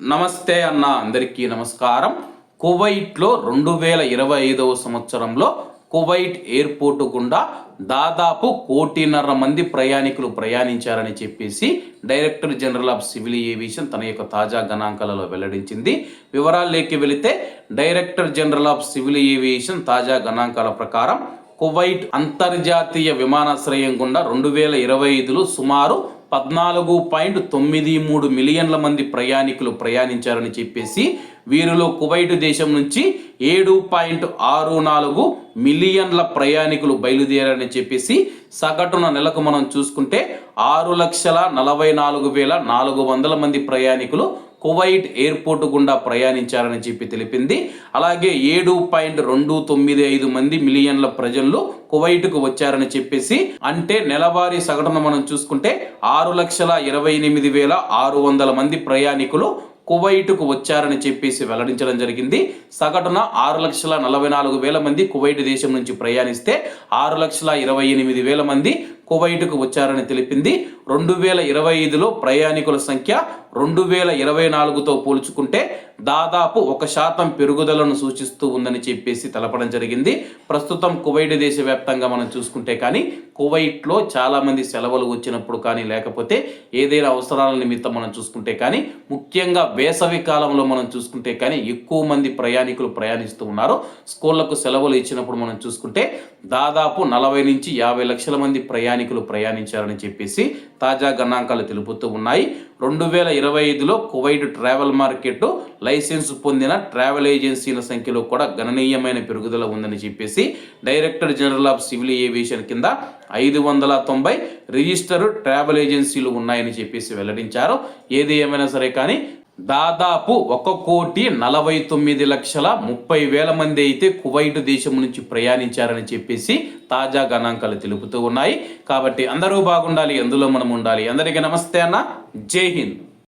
నమస్తే అన్న అందరికీ నమస్కారం. కువైట్లో రెండు వేల ఇరవై ఐదవ సంవత్సరంలో కువైట్ ఎయిర్పోర్టు గుండా దాదాపు కోటిన్నర మంది ప్రయాణికులు ప్రయాణించారని చెప్పేసి director general of civil aviation తన యొక్క తాజా గణాంకాలలో వెల్లడించింది. వివరాల్లోకి వెళితే director general of civil aviation తాజా గణాంకాల ప్రకారం కువైట్ అంతర్జాతీయ విమానాశ్రయం గుండా రెండు వేల ఇరవై ఐదులో సుమారు పద్నాలుగు పాయింట్ తొమ్మిది మూడు మిలియన్ల మంది ప్రయాణికులు ప్రయాణించారని చెప్పేసి వీరిలో కువైట్ దేశం నుంచి ఏడు పాయింట్ ఆరు నాలుగు మిలియన్ల ప్రయాణికులు బయలుదేరారని చెప్పేసి సగటున నెలకు మనం చూసుకుంటే ఆరు లక్షల నలభై నాలుగు వేల నాలుగు వందల మంది ప్రయాణికులు కువైట్ ఎయిర్పోర్ట్ గుండా ప్రయాణించారని చెప్పి తెలిపింది. అలాగే ఏడు పాయింట్ రెండు తొమ్మిది ఐదు మంది మిలియన్ల ప్రజలు కువైట్కు వచ్చారని చెప్పేసి అంటే నెలవారీ సగటున మనం చూసుకుంటే ఆరు లక్షల ఇరవై ఎనిమిది వేల ఆరు వందల మంది ప్రయాణికులు కువైట్కు వచ్చారని చెప్పేసి వెల్లడించడం జరిగింది. సగటున ఆరు లక్షల నలభై నాలుగు వేల మంది కువైట్ దేశం నుంచి ప్రయాణిస్తే ఆరు లక్షల ఇరవై ఎనిమిది వేల మంది కువైట్కు వచ్చారని తెలిపింది. రెండు వేల ఇరవై ఐదులో ప్రయాణికుల సంఖ్య రెండు వేల ఇరవై నాలుగుతో పోల్చుకుంటే దాదాపు ఒక శాతం పెరుగుదలను సూచిస్తూ ఉందని చెప్పేసి తెలపడం జరిగింది. ప్రస్తుతం కువైట్ దేశవ్యాప్తంగా మనం చూసుకుంటే కానీ కువైట్లో చాలామంది సెలవులు వచ్చినప్పుడు కానీ లేకపోతే ఏదైనా అవసరాల నిమిత్తం మనం చూసుకుంటే కానీ ముఖ్యంగా వేసవి కాలంలో మనం చూసుకుంటే కానీ ఎక్కువ మంది ప్రయాణికులు ప్రయాణిస్తూ ఉన్నారు. స్కూళ్ళకు సెలవులు ఇచ్చినప్పుడు మనం చూసుకుంటే దాదాపు నలభై నుంచి యాభై లక్షల మంది ప్రయాణి ప్రయాణికులు ప్రయాణించారని చెప్పేసి తాజా గణాంకాలు తెలుపుతూ ఉన్నాయి. రెండు వేల ఇరవై ఐదులో కువైట్ ట్రావెల్ మార్కెట్ లైసెన్స్ పొందిన ట్రావెల్ ఏజెన్సీల సంఖ్యలో కూడా గణనీయమైన పెరుగుదల ఉందని చెప్పేసి director general of civil aviation కింద ఐదు వందల తొంభై రిజిస్టర్ ట్రావెల్ ఏజెన్సీలు ఉన్నాయని చెప్పేసి వెల్లడించారు. ఏది ఏమైనా సరే కానీ దాదాపు ఒక కోటి నలభై తొమ్మిది లక్షల ముప్పై వేల మంది అయితే కువైట్ దేశం నుంచి ప్రయాణించారని చెప్పేసి తాజా గణాంకాలు తెలుపుతూ ఉన్నాయి. కాబట్టి అందరూ బాగుండాలి అందులో మనం ఉండాలి. అందరికీ నమస్తే అన్న. జై హింద్.